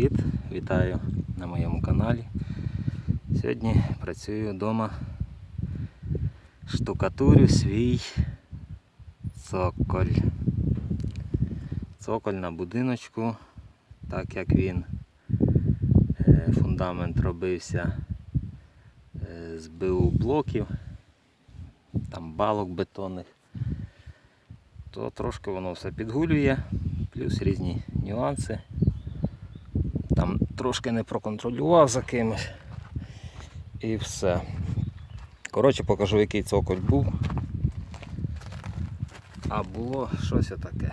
привіт! Вітаю на моєму каналі. Сьогодні працюю вдома, штукатурю свій цоколь. Цоколь на будиночку, так як він е, фундамент робився е, з БУ блоків, там балок бетонних, то трошки воно все підгулює, плюс різні нюанси. Трошки не проконтролював за кимось. І все. Коротше, покажу, який цоколь був. А було щось таке.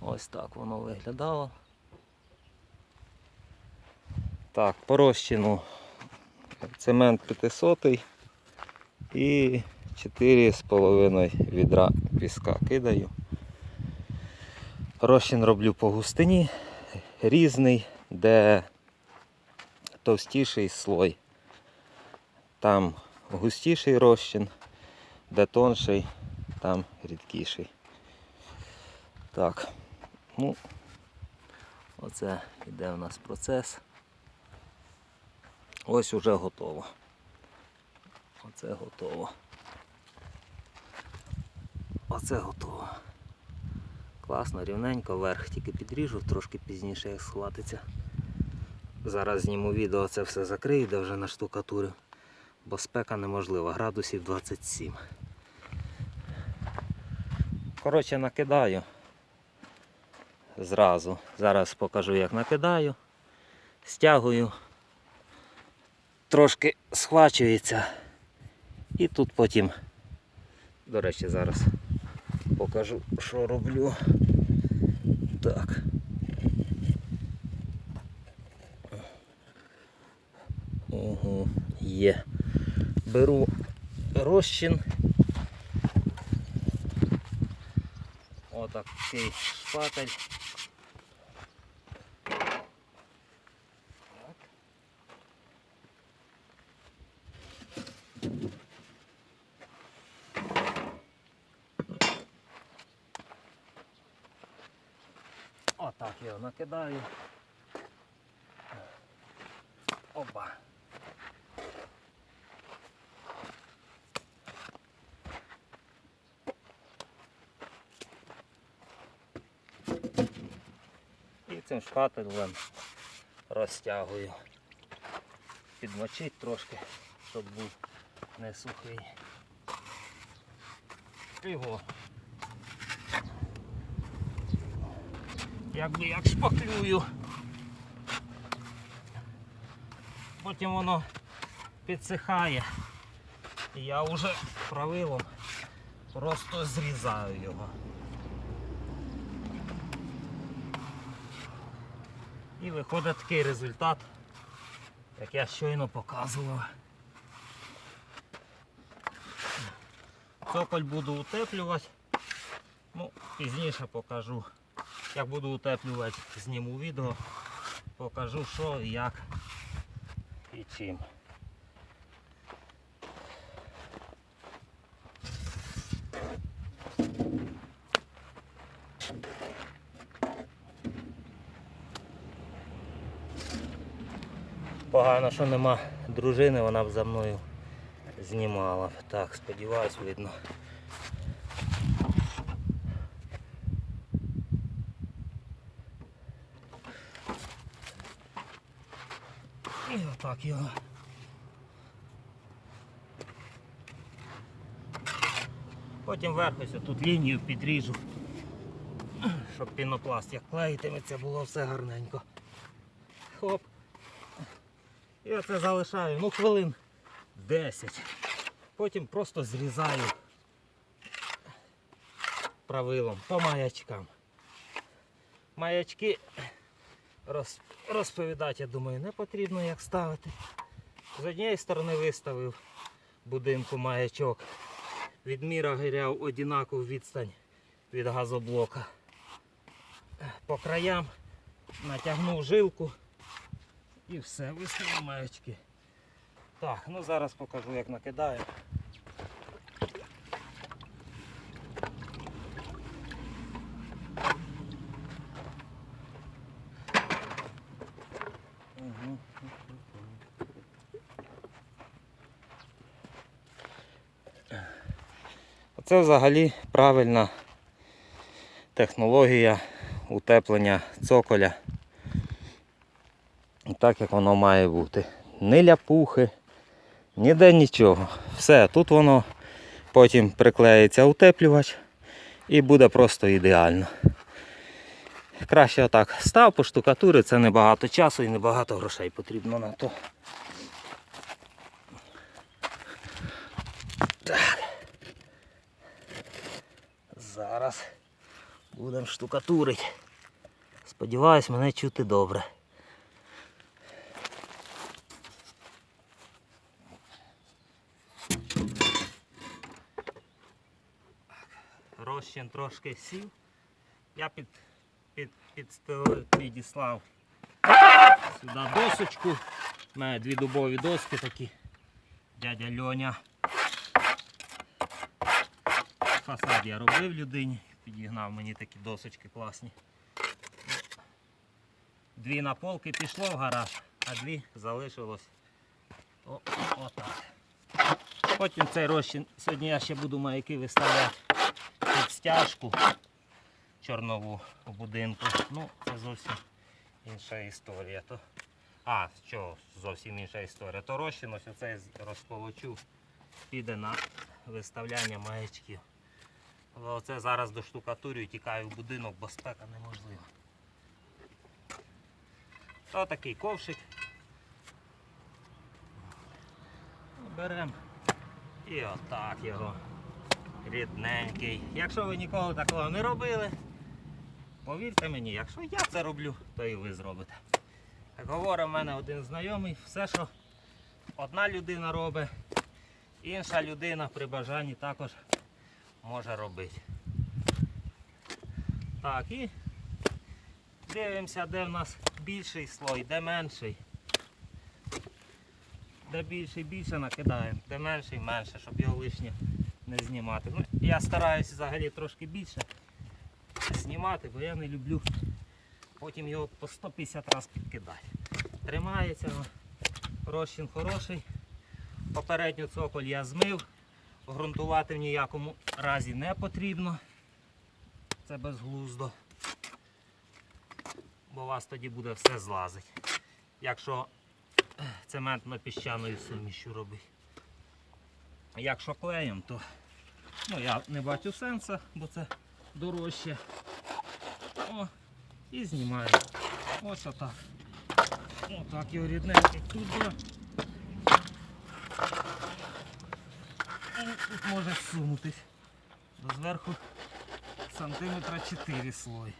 Ось так воно виглядало. Так, по цемент 500 і 4,5 відра піска кидаю. Розчин роблю по густині, різний, де товстіший слой. Там густіший розчин, де тонший, там рідкіший. Так, ну, оце йде у нас процес. Ось уже готово. Оце готово. Оце готово. Класно, рівненько, верх тільки підріжу, трошки пізніше як схватиться. Зараз зніму відео, це все закрию, де вже на штукатурю, бо спека неможлива, градусів 27. Коротше, накидаю зразу. Зараз покажу, як накидаю, стягую, трошки схвачується. І тут потім, до речі, зараз покажу, що роблю. Так. Угу, є. Беру розчин. Отакий шпатель. Так. Отак його накидаю. Опа. І цим шпателем розтягую. Підмочить трошки, щоб був не сухий. Його. Якби як шпаклюю. Потім воно підсихає. І я вже правилом просто зрізаю його. І виходить такий результат, як я щойно показував. Цоколь буду утеплювати. Ну, пізніше покажу. Як буду утеплювати, зніму відео, покажу що, як і чим. Погано, що нема дружини, вона б за мною знімала. Так, сподіваюсь, видно. І отак його. Потім вверх ось тут лінію підріжу, щоб пінопласт як клеїтиметься, було все гарненько. Хоп. І оце залишаю, ну хвилин 10. Потім просто зрізаю правилом по маячкам. Маячки розповідати, я думаю, не потрібно як ставити. З однієї сторони виставив будинку маячок. Відміра гиряв однакову відстань від газоблока. По краям натягнув жилку і все, виставив маячки. Так, ну зараз покажу як накидаю. Це взагалі правильна технологія утеплення цоколя. Так як воно має бути. Ні ляпухи, ніде нічого. Все, тут воно потім приклеїться утеплювач і буде просто ідеально. Краще отак став по штукатури, це небагато часу і небагато грошей потрібно на то. Зараз будемо штукатурити. Сподіваюсь, мене чути добре. Розчин трошки сів. Я під, під, під, підіслав сюди досочку. У дві дубові доски такі. Дядя Льоня. Фасад я робив людині, підігнав мені такі досочки класні. Дві на полки пішло в гараж, а дві залишилось. О, отак. Потім цей розчин, сьогодні я ще буду маяки виставляти під стяжку чорнову у будинку. Ну, це зовсім інша історія. То... А, що зовсім інша історія. То розчин ось оцей розполочу піде на виставляння маячків. Але Оце зараз до штукатурю тікаю в будинок, бо спека неможлива. То такий ковшик. Беремо і отак його. Рідненький. Якщо ви ніколи такого не робили, повірте мені, якщо я це роблю, то і ви зробите. Як говорить в мене один знайомий, все, що одна людина робить, інша людина при бажанні також може робити. Так, і дивимося, де в нас більший слой, де менший. Де більший більше накидаємо, де менший менше, щоб його лишнє не знімати. Ну, я стараюся взагалі трошки більше знімати, бо я не люблю потім його по 150 разів підкидати. Тримається, розчин хороший. Попередню цоколь я змив, ґрунтувати в ніякому разі не потрібно. Це безглуздо. Бо у вас тоді буде все злазить. Якщо цементно-піщаною сумішю робити. Якщо клеєм, то ну, я не бачу сенсу, бо це дорожче. О, і знімаю. Ось отак. Отак його рідненький туди. І Тут може сунутись. Зверху сантиметра 4 слой.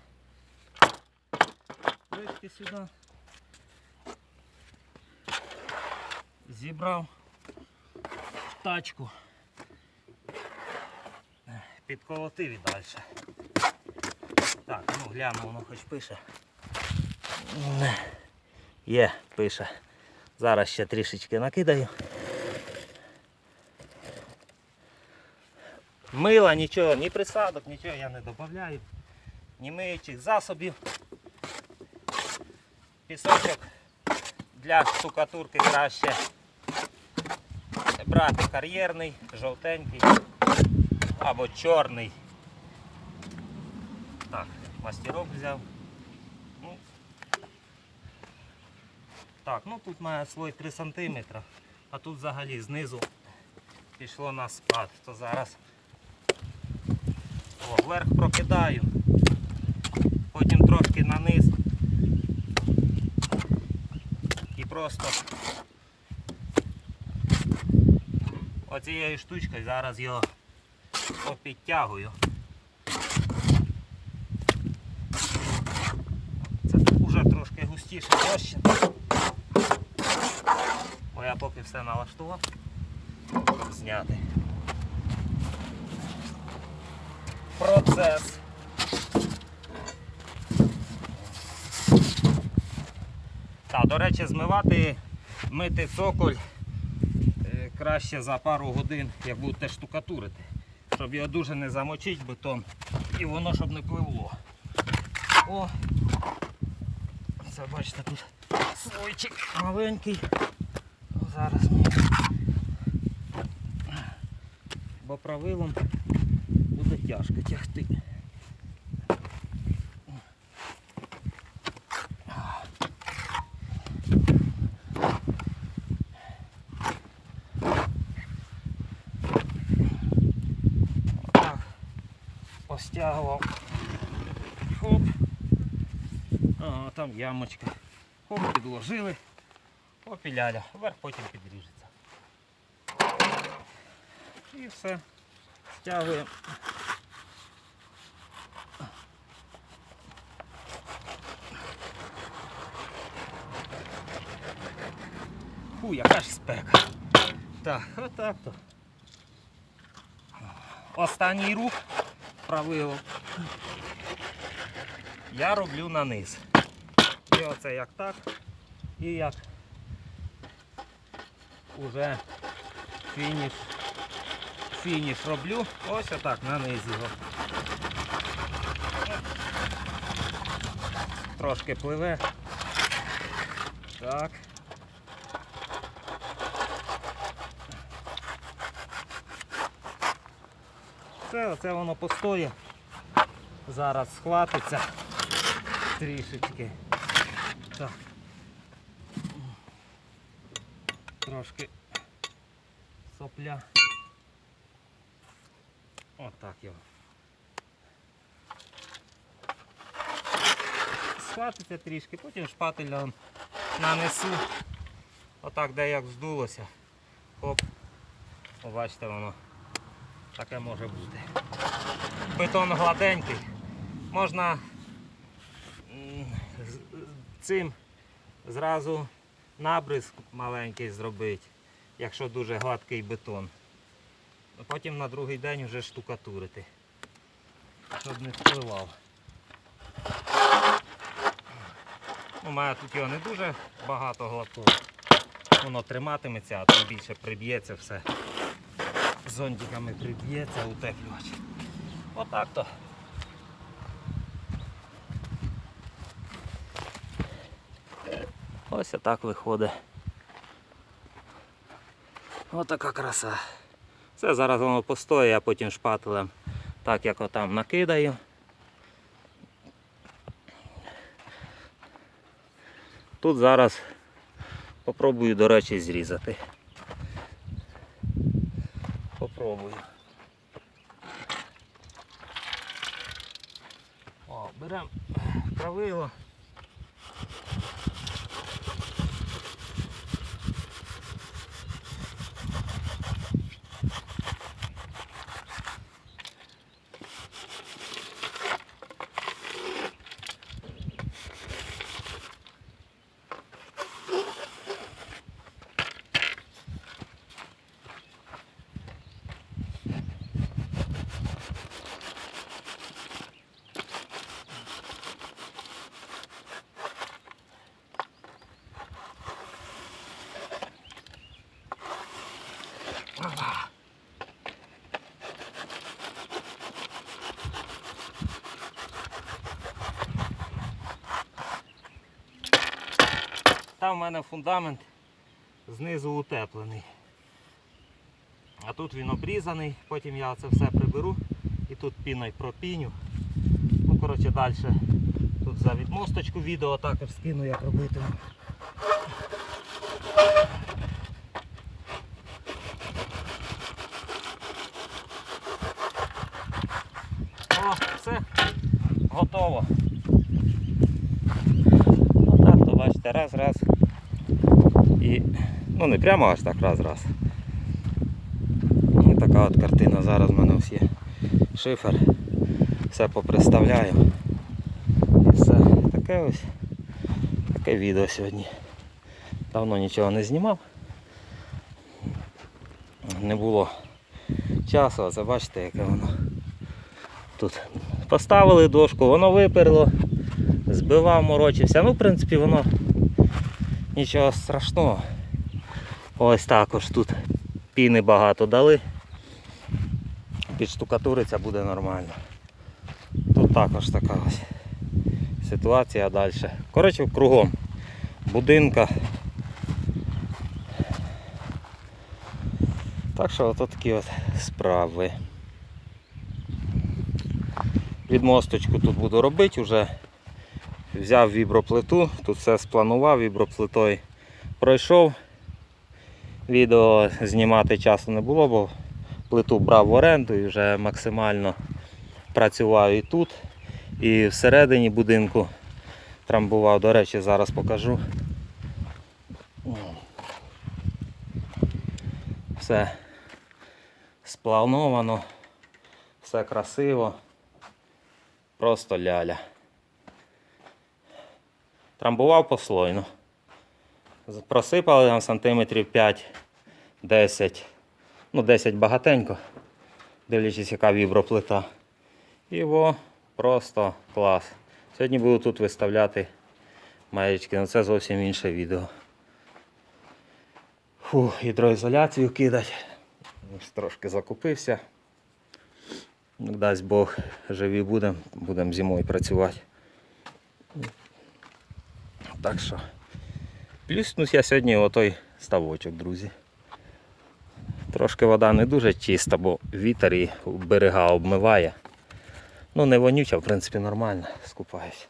Плитки сюди. Зібрав в тачку. Підколотив і далі. Так, ну гляну, воно хоч пише. Є, пише. Зараз ще трішечки накидаю. Мила, нічого, ні присадок, нічого я не додаю. Ні миючих засобів. Пісочок для штукатурки краще брати кар'єрний, жовтенький або чорний. Так, мастерок взяв. Ну, так, ну тут має слой 3 см, а тут взагалі знизу пішло на спад. То зараз о, вверх прокидаю, потім трошки на низ і просто оцією штучкою зараз його попідтягую. Це вже трошки густіше розчин. Бо я поки все налаштував, щоб зняти. Процес. Так, до речі, змивати, мити цоколь е, краще за пару годин, як будете штукатурити. Щоб його дуже не замочити бетон і воно щоб не пливло. О! Це бачите тут слойчик маленький. Зараз ми. Бо правилом тяжко тягти. Так, постягував. Хоп. Ага, там ямочка. Хоп, підложили. Хоп. Вверх потім підріжеться. І все. Стягуємо. Фу, яка ж спека. Так, отак то. Останній рух правило. Я роблю на низ. І оце як так. І як уже фініш. Фініш роблю. Ось отак на низ його. Трошки пливе. Так. Це, оце воно постоє. Зараз схватиться трішечки. Так. Трошки сопля. Отак його. Схватиться трішки, потім шпателем нанесу. Отак, де як здулося. Хоп. О, бачите, воно таке може бути. Бетон гладенький. Можна цим зразу набризк маленький зробити, якщо дуже гладкий бетон. Потім на другий день вже штукатурити, щоб не впливав. У мене тут його не дуже багато гладкого. Воно триматиметься, а тим більше приб'ється все. Зонтиками приб'ється утеплювач. Отак то. Ось отак виходить. Отака краса. Це зараз воно постоє, а потім шпателем, так як отам накидаю. Тут зараз попробую, до речі, зрізати. Попробую. О, беремо правило. В мене фундамент знизу утеплений. А тут він обрізаний, потім я це все приберу і тут піною пропіню. Ну, коротше, далі тут за відмосточку відео також скину, як робитиму. О, все, готово. Отак то бачите, раз, раз. І, ну не прямо аж так раз-раз. Ну, така от картина. Зараз в мене всі шифер. Все поприставляю. І все. Таке ось таке відео сьогодні. Давно нічого не знімав. Не було часу, а це бачите, яке воно тут. Поставили дошку, воно виперло, збивав, морочився. Ну, в принципі, воно нічого страшного. Ось також тут піни багато дали. Підштукатуриться буде нормально. Тут також така ось ситуація далі. Коротше, кругом будинка. Так що ото такі от справи. Відмосточку тут буду робити вже. Взяв віброплиту, тут все спланував, віброплитою пройшов. Відео знімати часу не було, бо плиту брав в оренду і вже максимально працював і тут, і всередині будинку трамбував. До речі, зараз покажу. Все сплановано, все красиво, просто ляля. Трамбував послойно. Просипали там сантиметрів 5-10. Ну, 10 багатенько, дивлячись, яка віброплита. І во, просто клас. Сьогодні буду тут виставляти маячки, але це зовсім інше відео. Фу, гідроізоляцію кидать. Трошки закупився. Ну, Дасть Бог, живі будемо, будемо зимою працювати. Так що. Плюснусь я сьогодні отой ставочок, друзі. Трошки вода не дуже чиста, бо вітер і берега обмиває. Ну не вонюча, в принципі, нормально, скупаюсь.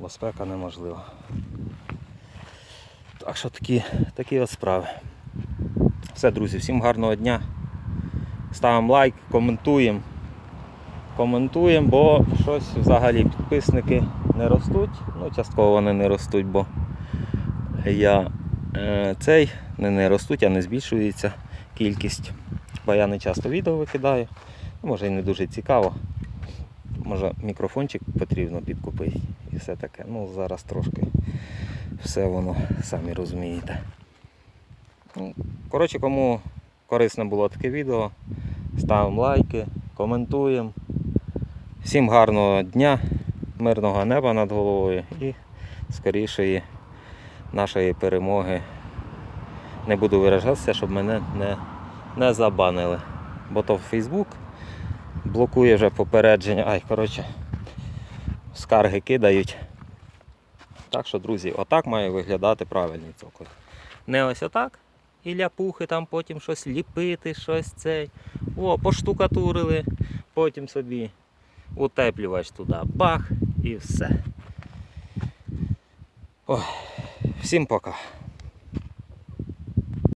Бо спека неможлива. Так що такі, такі от справи. Все, друзі, всім гарного дня. Ставимо лайк, коментуємо. Коментуємо, бо щось взагалі підписники не ростуть. Ну, частково вони не ростуть, бо я е, цей не, не ростуть, а не збільшується кількість. Бо я не часто відео викидаю. Може і не дуже цікаво. Може мікрофончик потрібно підкупити і все таке. Ну зараз трошки все воно самі розумієте. Ну, Коротше, кому корисне було таке відео, ставимо лайки, коментуємо. Всім гарного дня, мирного неба над головою і скорішої нашої перемоги. Не буду виражатися, щоб мене не, не забанили. Бо то Фейсбук блокує вже попередження. Ай, коротше, скарги кидають. Так що, друзі, отак має виглядати правильний цоколь. Не ось отак. І ляпухи там потім щось ліпити, щось цей. О, поштукатурили, потім собі утеплювач туди, бах і все. Ой, всім пока.